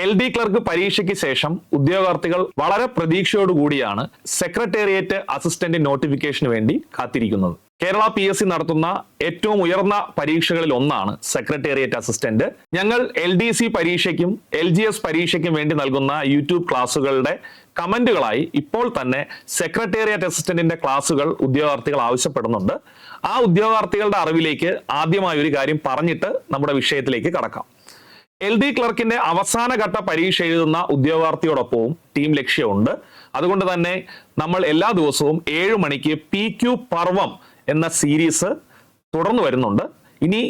L D clerk പരീക്ഷയ്ക്ക് ശേഷം ഉദ്യോഗാർത്ഥികൾ വളരെ പ്രതീക്ഷയോടുകൂടിയാണ് സെക്രട്ടേറിയറ്റ് അസിസ്റ്റന്റ് നോട്ടിഫിക്കേഷന് വേണ്ടി കാത്തിരിക്കുന്നത്. കേരള പി എസ് സി നടത്തുന്ന ഏറ്റവും ഉയർന്ന പരീക്ഷകളിൽ ഒന്നാണ് സെക്രട്ടേറിയറ്റ് അസിസ്റ്റന്റ് ഞങ്ങൾ എൽ ഡി സി പരീക്ഷയ്ക്കും എൽ ജി എസ് പരീക്ഷയ്ക്കും വേണ്ടി നൽകുന്ന യൂട്യൂബ് ക്ലാസ്സുകളുടെ കമന്റുകളായി ഇപ്പോൾ തന്നെ സെക്രട്ടേറിയറ്റ് അസിസ്റ്റന്റിന്റെ ക്ലാസ്സുകൾ ഉദ്യോഗാർത്ഥികൾ ആവശ്യപ്പെടുന്നുണ്ട്. ആ ഉദ്യോഗാർത്ഥികളുടെ അറിവിലേക്ക് ആദ്യമായി ഒരു കാര്യം പറഞ്ഞിട്ട് നമ്മുടെ വിഷയത്തിലേക്ക് കടക്കാം. എൽ ഡി ക്ലർക്കിന്റെ അവസാനഘട്ട പരീക്ഷ എഴുതുന്ന ഉദ്യോഗാർത്ഥിയോടൊപ്പവും ടീം ലക്ഷ്യമുണ്ട്. അതുകൊണ്ട് തന്നെ നമ്മൾ എല്ലാ ദിവസവും ഏഴു മണിക്ക് പി ക്യു പർവം എന്ന സീരീസ് തുടർന്നു വരുന്നുണ്ട്. ഇനി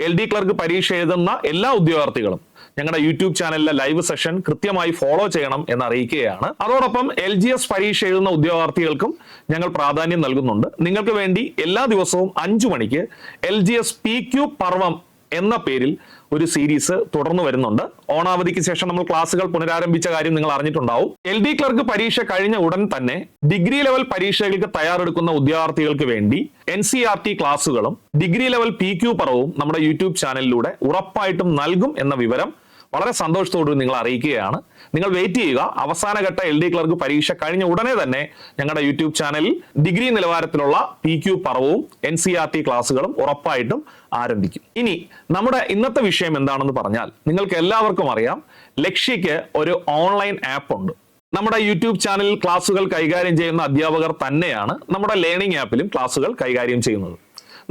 എൽ ഡി ക്ലർക്ക് പരീക്ഷ എഴുതുന്ന എല്ലാ ഉദ്യോഗാർത്ഥികളും ഞങ്ങളുടെ യൂട്യൂബ് ചാനലിലെ ലൈവ് സെഷൻ കൃത്യമായി ഫോളോ ചെയ്യണം എന്ന് അറിയിക്കുകയാണ് അതോടൊപ്പം എൽ ജി എസ് പരീക്ഷ എഴുതുന്ന ഉദ്യോഗാർത്ഥികൾക്കും ഞങ്ങൾ പ്രാധാന്യം നൽകുന്നുണ്ട്. നിങ്ങൾക്ക് വേണ്ടി എല്ലാ ദിവസവും അഞ്ചു മണിക്ക് L G S P Q പർവം എന്ന പേരിൽ ഒരു സീരീസ് തുടർന്നു വരുന്നുണ്ട്. ഓണാവധിക്ക് ശേഷം നമ്മൾ ക്ലാസ്സുകൾ പുനരാരംഭിച്ച കാര്യം നിങ്ങൾ അറിഞ്ഞിട്ടുണ്ടാവും. എൽ ഡി ക്ലർക്ക് പരീക്ഷ കഴിഞ്ഞ ഉടൻ തന്നെ ഡിഗ്രി ലെവൽ പരീക്ഷകൾക്ക് തയ്യാറെടുക്കുന്ന ഉദ്യോഗാർത്ഥികൾക്ക് വേണ്ടി എൻ സി ആർ ടി ക്ലാസ്സുകളും ഡിഗ്രി ലെവൽ പി ക്യു പറവും നമ്മുടെ യൂട്യൂബ് ചാനലിലൂടെ ഉറപ്പായിട്ടും നൽകും എന്ന വിവരം വളരെ സന്തോഷത്തോടുകൂടി നിങ്ങൾ അറിയിക്കുകയാണ്. നിങ്ങൾ വെയിറ്റ് ചെയ്യുക. അവസാനഘട്ട എൽ ഡി ക്ലർക്ക് പരീക്ഷ കഴിഞ്ഞ ഉടനെ തന്നെ ഞങ്ങളുടെ യൂട്യൂബ് ചാനലിൽ ഡിഗ്രി നിലവാരത്തിലുള്ള പി ക്യു പറവും എൻ സി ആർ ടി ക്ലാസ്സുകളും ഉറപ്പായിട്ടും ആരംഭിക്കും. ഇനി നമ്മുടെ ഇന്നത്തെ വിഷയം എന്താണെന്ന് പറഞ്ഞാൽ നിങ്ങൾക്ക് എല്ലാവർക്കും അറിയാം ലക്ഷ്യയ്ക്ക് ഒരു ഓൺലൈൻ ആപ്പ് ഉണ്ട്. നമ്മുടെ യൂട്യൂബ് ചാനലിൽ ക്ലാസ്സുകൾ കൈകാര്യം ചെയ്യുന്ന അധ്യാപകർ തന്നെയാണ് നമ്മുടെ ലേണിംഗ് ആപ്പിലും ക്ലാസ്സുകൾ കൈകാര്യം ചെയ്യുന്നത്.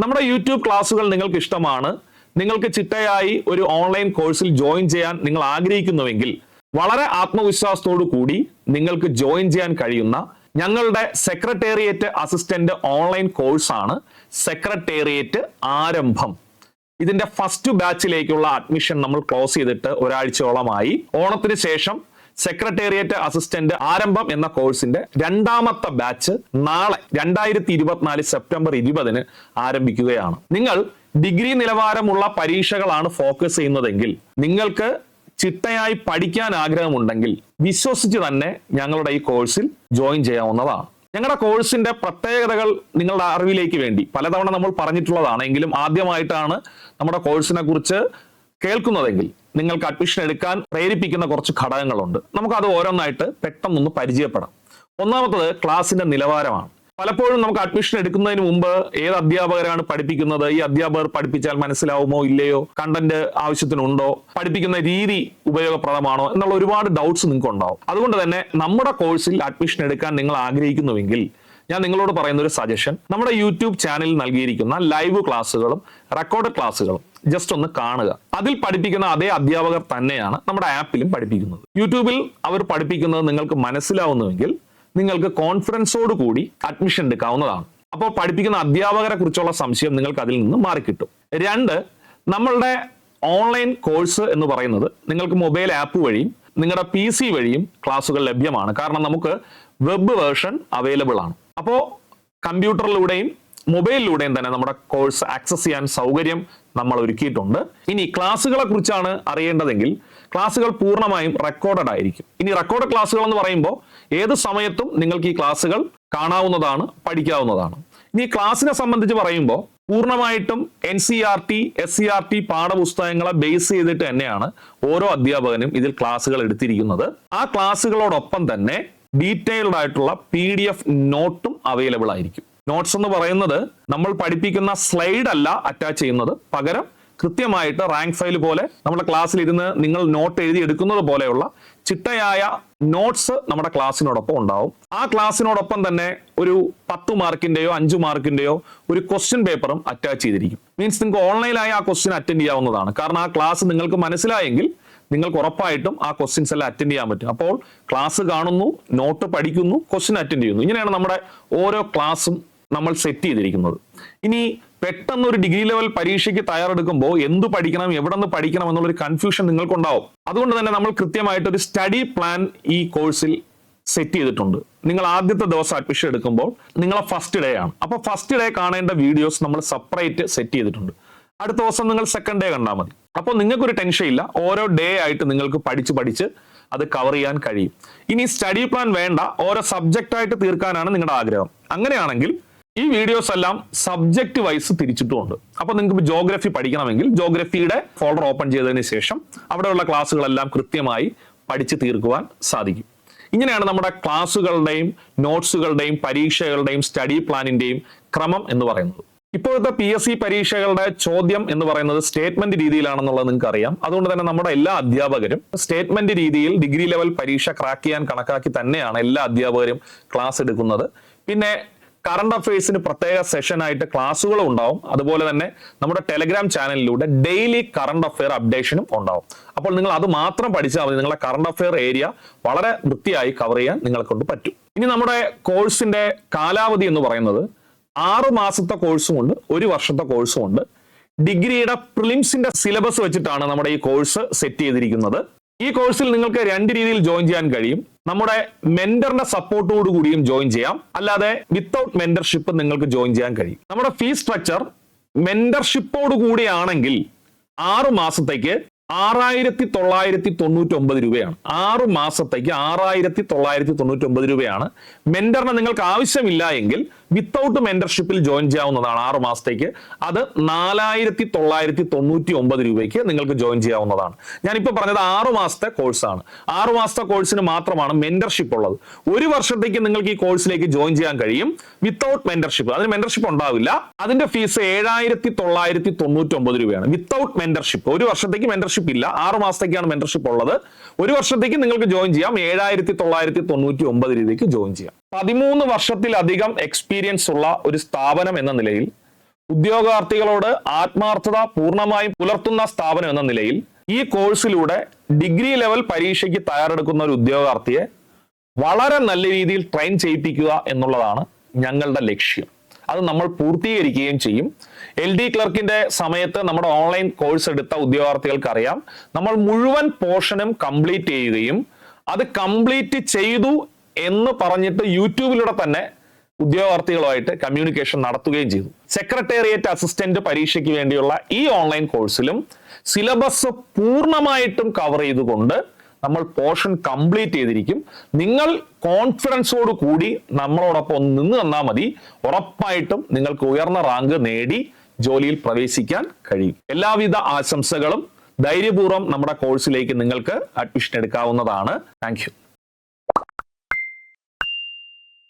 നമ്മുടെ യൂട്യൂബ് ക്ലാസ്സുകൾ നിങ്ങൾക്ക് ഇഷ്ടമാണ്. നിങ്ങൾക്ക് ചിട്ടയായി ഒരു ഓൺലൈൻ കോഴ്സിൽ ജോയിൻ ചെയ്യാൻ നിങ്ങൾ ആഗ്രഹിക്കുന്നുവെങ്കിൽ വളരെ ആത്മവിശ്വാസത്തോടു കൂടി നിങ്ങൾക്ക് ജോയിൻ ചെയ്യാൻ കഴിയുന്ന ഞങ്ങളുടെ സെക്രട്ടേറിയറ്റ് അസിസ്റ്റന്റ് ഓൺലൈൻ കോഴ്സാണ് സെക്രട്ടേറിയറ്റ് ആരംഭം. ഇതിന്റെ ഫസ്റ്റ് ബാച്ചിലേക്കുള്ള അഡ്മിഷൻ നമ്മൾ ക്ലോസ് ചെയ്തിട്ട് ഒരാഴ്ചയോളമായി. ഓണത്തിന് ശേഷം സെക്രട്ടേറിയറ്റ് അസിസ്റ്റന്റ് ആരംഭം എന്ന കോഴ്സിന്റെ രണ്ടാമത്തെ ബാച്ച് നാളെ രണ്ടായിരത്തി ഇരുപത്തിനാല് സെപ്റ്റംബർ ഇരുപതിന് ആരംഭിക്കുകയാണ്. നിങ്ങൾ ഡിഗ്രി നിലവാരമുള്ള പരീക്ഷകളാണ് ഫോക്കസ് ചെയ്യുന്നതെങ്കിൽ നിങ്ങൾക്ക് ചിട്ടയായി പഠിക്കാൻ ആഗ്രഹമുണ്ടെങ്കിൽ വിശ്വസിച്ച് തന്നെ ഞങ്ങളുടെ ഈ കോഴ്സിൽ ജോയിൻ ചെയ്യാവുന്നതാണ്. ഞങ്ങളുടെ കോഴ്സിന്റെ പ്രത്യേകതകൾ നിങ്ങളുടെ അറിവിലേക്ക് വേണ്ടി പലതവണ നമ്മൾ പറഞ്ഞിട്ടുള്ളതാണ് എങ്കിലും ആദ്യമായിട്ടാണ് നമ്മുടെ കോഴ്സിനെ കുറിച്ച് കേൾക്കുന്നതെങ്കിൽ നിങ്ങൾക്ക് അഡ്മിഷൻ എടുക്കാൻ പ്രേരിപ്പിക്കുന്ന കുറച്ച് ഘടകങ്ങളുണ്ട്. നമുക്ക് അത് ഓരോന്നായിട്ട് പെട്ടെന്നൊന്ന് പരിചയപ്പെടാം. ഒന്നാമത്തത് ക്ലാസിന്റെ നിലവാരമാണ്. പലപ്പോഴും നമുക്ക് അഡ്മിഷൻ എടുക്കുന്നതിന് മുമ്പ് ഏത് അധ്യാപകരാണ് പഠിപ്പിക്കുന്നത്? ഈ അധ്യാപകർ പഠിപ്പിച്ചാൽ മനസ്സിലാവുമോ ഇല്ലയോ? കണ്ടന്റ് ആവശ്യത്തിനുണ്ടോ? പഠിപ്പിക്കുന്ന രീതി ഉപയോഗപ്രദമാണോ? എന്നുള്ള ഒരുപാട് ഡൗട്ട്സ് നിങ്ങൾക്ക് ഉണ്ടാവും അതുകൊണ്ട് തന്നെ നമ്മുടെ കോഴ്സിൽ അഡ്മിഷൻ എടുക്കാൻ നിങ്ങൾ ആഗ്രഹിക്കുന്നുവെങ്കിൽ ഞാൻ നിങ്ങളോട് പറയുന്ന ഒരു സജഷൻ നമ്മുടെ യൂട്യൂബ് ചാനലിൽ നൽകിയിരിക്കുന്ന ലൈവ് ക്ലാസ്സുകളും റെക്കോർഡ് ക്ലാസ്സുകളും ജസ്റ്റ് ഒന്ന് കാണുക. അതിൽ പഠിപ്പിക്കുന്ന അതേ അധ്യാപകർ തന്നെയാണ് നമ്മുടെ ആപ്പിലും പഠിപ്പിക്കുന്നത്. യൂട്യൂബിൽ അവർ പഠിപ്പിക്കുന്നത് നിങ്ങൾക്ക് മനസ്സിലാവുന്നുവെങ്കിൽ നിങ്ങൾക്ക് കോൺഫിഡൻസോട് കൂടി അഡ്മിഷൻ എടുക്കാവുന്നതാണ്. അപ്പോൾ പഠിപ്പിക്കുന്ന അധ്യാപകരെ കുറിച്ചുള്ള സംശയം നിങ്ങൾക്ക് അതിൽ നിന്ന് മാറിക്കിട്ടും. രണ്ട് നമ്മളുടെ ഓൺലൈൻ കോഴ്സ് എന്ന് പറയുന്നത് നിങ്ങൾക്ക് മൊബൈൽ ആപ്പ് വഴിയും നിങ്ങളുടെ പി സി വഴിയും ക്ലാസ്സുകൾ ലഭ്യമാണ്. കാരണം നമുക്ക് വെബ് വേർഷൻ അവൈലബിൾ ആണ്. അപ്പോൾ കമ്പ്യൂട്ടറിലൂടെയും മൊബൈലിലൂടെയും തന്നെ നമ്മുടെ കോഴ്സ് ആക്സസ് ചെയ്യാൻ സൗകര്യം നമ്മൾ ഒരുക്കിയിട്ടുണ്ട്. ഇനി ക്ലാസ്സുകളെ കുറിച്ചാണ് അറിയേണ്ടതെങ്കിൽ ക്ലാസ്സുകൾ പൂർണമായും റെക്കോർഡഡ് ആയിരിക്കും. ഇനി റെക്കോർഡ് ക്ലാസ്സുകൾ എന്ന് പറയുമ്പോൾ ഏത് സമയത്തും നിങ്ങൾക്ക് ഈ ക്ലാസ്സുകൾ കാണാവുന്നതാണ് പഠിക്കാവുന്നതാണ്. ഇനി ക്ലാസ്സിനെ സംബന്ധിച്ച് പറയുമ്പോൾ പൂർണമായിട്ടും N C R T S C R T പാഠപുസ്തകങ്ങളെ base ചെയ്തിട്ട് തന്നെയാണ് ഓരോ അധ്യാപകനും ഇതിൽ ക്ലാസ്സുകൾ എടുത്തിരിക്കുന്നത്. ആ ക്ലാസ്സുകളോടൊപ്പം തന്നെ ഡീറ്റെയിൽഡ് ആയിട്ടുള്ള പി ഡി എഫ് നോട്ടും അവൈലബിൾ ആയിരിക്കും. നോട്ട്സ് എന്ന് പറയുന്നത് നമ്മൾ പഠിപ്പിക്കുന്ന സ്ലൈഡ് അല്ല അറ്റാച്ച് ചെയ്യുന്നത്. പകരം കൃത്യമായിട്ട് റാങ്ക് ഫയൽ പോലെ നമ്മുടെ ക്ലാസ്സിൽ ഇരുന്ന് നിങ്ങൾ നോട്ട് എഴുതി എടുക്കുന്നത് പോലെയുള്ള ചിട്ടയായ നോട്ട്സ് നമ്മുടെ ക്ലാസ്സിനോടൊപ്പം ഉണ്ടാവും. ആ ക്ലാസ്സിനോടൊപ്പം തന്നെ ഒരു പത്ത് മാർക്കിന്റെയോ അഞ്ചു മാർക്കിന്റെയോ ഒരു ക്വസ്റ്റ്യൻ പേപ്പറും അറ്റാച്ച് ചെയ്തിരിക്കും. മീൻസ് നിങ്ങൾക്ക് ഓൺലൈനായി ആ ക്വസ്റ്റ്യൻ അറ്റൻഡ് ചെയ്യാവുന്നതാണ്. കാരണം ആ ക്ലാസ് നിങ്ങൾക്ക് മനസ്സിലായെങ്കിൽ നിങ്ങൾക്ക് ഉറപ്പായിട്ടും ആ ക്വസ്റ്റ്യൻസ് എല്ലാം അറ്റൻഡ് ചെയ്യാൻ പറ്റും. അപ്പോൾ ക്ലാസ് കാണുന്നു നോട്ട് പഠിക്കുന്നു ക്വസ്റ്റ്യൻ അറ്റൻഡ് ചെയ്യുന്നു. ഇങ്ങനെയാണ് നമ്മുടെ ഓരോ ക്ലാസ്സും നമ്മൾ സെറ്റ് ചെയ്തിരിക്കുന്നത്. ഇനി പെട്ടെന്ന് ഒരു ഡിഗ്രി ലെവൽ പരീക്ഷയ്ക്ക് തയ്യാറെടുക്കുമ്പോൾ എന്ത് പഠിക്കണം എവിടെ നിന്ന് പഠിക്കണം എന്നുള്ളൊരു കൺഫ്യൂഷൻ നിങ്ങൾക്കുണ്ടാവും. അതുകൊണ്ട് തന്നെ നമ്മൾ കൃത്യമായിട്ട് ഒരു സ്റ്റഡി പ്ലാൻ ഈ കോഴ്സിൽ സെറ്റ് ചെയ്തിട്ടുണ്ട്. നിങ്ങൾ ആദ്യത്തെ ദിവസം അഡ്മിഷൻ എടുക്കുമ്പോൾ നിങ്ങളെ ഫസ്റ്റ് ഡേ ആണ്. അപ്പോൾ ഫസ്റ്റ് ഡേ കാണേണ്ട വീഡിയോസ് നമ്മൾ സെപ്പറേറ്റ് സെറ്റ് ചെയ്തിട്ടുണ്ട്. അടുത്ത ദിവസം നിങ്ങൾ സെക്കൻഡ് ഡേ കണ്ടാൽ മതി. അപ്പോൾ നിങ്ങൾക്കൊരു ടെൻഷൻ ഇല്ല. ഓരോ ഡേ ആയിട്ട് നിങ്ങൾക്ക് പഠിച്ച് പഠിച്ച് അത് കവർ ചെയ്യാൻ കഴിയും. ഇനി സ്റ്റഡി പ്ലാൻ വേണ്ട. ഓരോ സബ്ജക്റ്റ് ആയിട്ട് തീർക്കാനാണ് നിങ്ങളുടെ ആഗ്രഹം. അങ്ങനെയാണെങ്കിൽ ഈ വീഡിയോസ് എല്ലാം സബ്ജക്റ്റ് വൈസ് തിരിച്ചിട്ടുമുണ്ട്. അപ്പൊ നിങ്ങൾക്ക് ജോഗ്രഫി പഠിക്കണമെങ്കിൽ ജോഗ്രഫിയുടെ ഫോൾഡർ ഓപ്പൺ ചെയ്തതിന് ശേഷം അവിടെയുള്ള ക്ലാസ്സുകളെല്ലാം കൃത്യമായി പഠിച്ചു തീർക്കുവാൻ സാധിക്കും. ഇങ്ങനെയാണ് നമ്മുടെ ക്ലാസ്സുകളുടെയും നോട്ട്സുകളുടെയും പരീക്ഷകളുടെയും സ്റ്റഡി പ്ലാനിന്റെയും ക്രമം എന്ന് പറയുന്നത്. ഇപ്പോഴത്തെ പി എസ് സി പരീക്ഷകളുടെ ചോദ്യം എന്ന് പറയുന്നത് സ്റ്റേറ്റ്മെന്റ് രീതിയിലാണെന്നുള്ളത് നിങ്ങൾക്ക് അറിയാം അതുകൊണ്ട് തന്നെ നമ്മുടെ എല്ലാ അധ്യാപകരും സ്റ്റേറ്റ്മെന്റ് രീതിയിൽ ഡിഗ്രി ലെവൽ പരീക്ഷ ക്രാക്ക് ചെയ്യാൻ കണക്കാക്കി തന്നെയാണ് എല്ലാ അധ്യാപകരും ക്ലാസ് എടുക്കുന്നത്. പിന്നെ കറണ്ട് അഫയേഴ്സിന് പ്രത്യേക സെഷനായിട്ട് ക്ലാസ്സുകളും ഉണ്ടാവും. അതുപോലെ തന്നെ നമ്മുടെ ടെലഗ്രാം ചാനലിലൂടെ ഡെയിലി കറണ്ട് അഫയർ അപ്ഡേഷനും ഉണ്ടാവും. അപ്പോൾ നിങ്ങൾ അത് മാത്രം പഠിച്ചാൽ മതി. നിങ്ങളുടെ കറണ്ട് അഫയർ ഏരിയ വളരെ വൃത്തിയായി കവർ ചെയ്യാൻ നിങ്ങളെ കൊണ്ട് പറ്റും. ഇനി നമ്മുടെ കോഴ്സിന്റെ കാലാവധി എന്ന് പറയുന്നത് ആറ് മാസത്തെ കോഴ്സും ഉണ്ട് ഒരു വർഷത്തെ കോഴ്സും ഉണ്ട്. ഡിഗ്രിയുടെ പ്രിലിംസിന്റെ സിലബസ് വെച്ചിട്ടാണ് നമ്മുടെ ഈ കോഴ്സ് സെറ്റ് ചെയ്തിരിക്കുന്നത്. ഈ കോഴ്സിൽ നിങ്ങൾക്ക് രണ്ട് രീതിയിൽ ജോയിൻ ചെയ്യാൻ കഴിയും. നമ്മുടെ മെന്ററിന്റെ സപ്പോർട്ടോട് കൂടിയും ജോയിൻ ചെയ്യാം. അല്ലാതെ വിത്തൗട്ട് മെന്റർഷിപ്പ് നിങ്ങൾക്ക് ജോയിൻ ചെയ്യാൻ കഴിയും. നമ്മുടെ ഫീസ് സ്ട്രക്ചർ മെന്റർഷിപ്പോട് കൂടിയാണെങ്കിൽ ആറ് മാസത്തേക്ക് ആറായിരത്തി തൊള്ളായിരത്തി തൊണ്ണൂറ്റി ഒമ്പത് രൂപയാണ്. ആറു മാസത്തേക്ക് ആറായിരത്തി തൊള്ളായിരത്തി തൊണ്ണൂറ്റി ഒമ്പത് രൂപയാണ്. മെന്ററിനെ നിങ്ങൾക്ക് ആവശ്യമില്ല എങ്കിൽ വിത്തൗട്ട് മെന്റർഷിപ്പിൽ ജോയിൻ ചെയ്യാവുന്നതാണ് ആറ് മാസത്തേക്ക്. അത് നാലായിരത്തി തൊള്ളായിരത്തി തൊണ്ണൂറ്റി ഒമ്പത് രൂപയ്ക്ക് നിങ്ങൾക്ക് ജോയിൻ ചെയ്യാവുന്നതാണ്. ഞാനിപ്പോൾ പറഞ്ഞത് ആറ് മാസത്തെ കോഴ്സാണ് ആറ് മാസത്തെ കോഴ്സിന് മാത്രമാണ് മെന്റർഷിപ്പ് ഉള്ളത്. ഒരു വർഷത്തേക്ക് നിങ്ങൾക്ക് ഈ കോഴ്സിലേക്ക് ജോയിൻ ചെയ്യാൻ കഴിയും. വിത്തൗട്ട് മെന്റർഷിപ്പ് അതിന് മെന്റർഷിപ്പ് ഉണ്ടാവില്ല. അതിന്റെ ഫീസ് ഏഴായിരത്തി തൊള്ളായിരത്തി തൊണ്ണൂറ്റി ഒമ്പത് രൂപയാണ്. വിത്തൗട്ട് മെന്റർഷിപ്പ് ഒരു വർഷത്തേക്ക് മെന്റർഷിപ്പ് ഇല്ല. ആറ് മാസത്തേക്കാണ് മെന്റർഷിപ്പ് ഉള്ളത്. ഒരു വർഷത്തേക്ക് നിങ്ങൾക്ക് ജോയിൻ ചെയ്യാം. ഏഴായിരത്തി തൊള്ളായിരത്തി തൊണ്ണൂറ്റി ഒമ്പത് രൂപയ്ക്ക് ജോയിൻ ചെയ്യാം. പതിമൂന്ന് വർഷത്തിലധികം എക്സ്പീരിയൻസ് ഉള്ള ഒരു സ്ഥാപനം എന്ന നിലയിൽ ഉദ്യോഗാർത്ഥികളോട് ആത്മാർത്ഥത പൂർണമായും പുലർത്തുന്ന സ്ഥാപനം എന്ന നിലയിൽ ഈ കോഴ്സിലൂടെ ഡിഗ്രി ലെവൽ പരീക്ഷയ്ക്ക് തയ്യാറെടുക്കുന്ന ഒരു ഉദ്യോഗാർത്ഥിയെ വളരെ നല്ല രീതിയിൽ ട്രെയിൻ ചെയ്യിപ്പിക്കുക എന്നുള്ളതാണ് ഞങ്ങളുടെ ലക്ഷ്യം. അത് നമ്മൾ പൂർത്തീകരിക്കുകയും ചെയ്യും. എൽ ഡി ക്ലർക്കിന്റെ സമയത്ത് നമ്മുടെ ഓൺലൈൻ കോഴ്സ് എടുത്ത ഉദ്യോഗാർത്ഥികൾക്ക് അറിയാം നമ്മൾ മുഴുവൻ പോർഷനും കംപ്ലീറ്റ് ചെയ്യുകയും അത് കംപ്ലീറ്റ് ചെയ്തു എന്ന് പറഞ്ഞിട്ട് യൂട്യൂബിലൂടെ തന്നെ ഉദ്യോഗാർത്ഥികളുമായിട്ട് കമ്മ്യൂണിക്കേഷൻ നടത്തുകയും ചെയ്തു. സെക്രട്ടേറിയറ്റ് അസിസ്റ്റന്റ് പരീക്ഷയ്ക്ക് വേണ്ടിയുള്ള ഈ ഓൺലൈൻ കോഴ്സിലും സിലബസ് പൂർണമായിട്ടും കവർ ചെയ്തുകൊണ്ട് നമ്മൾ പോർഷൻ കംപ്ലീറ്റ് ചെയ്തിരിക്കും. നിങ്ങൾ കോൺഫിഡൻസോട് കൂടി നമ്മളോടൊപ്പം നിന്ന് തന്നാൽ മതി. ഉറപ്പായിട്ടും നിങ്ങൾക്ക് ഉയർന്ന റാങ്ക് നേടി ജോലിയിൽ പ്രവേശിക്കാൻ കഴിയും. എല്ലാവിധ ആശംസകളും ധൈര്യപൂർവം നമ്മുടെ കോഴ്സിലേക്ക് നിങ്ങൾക്ക് അഡ്മിഷൻ എടുക്കാവുന്നതാണ്. താങ്ക്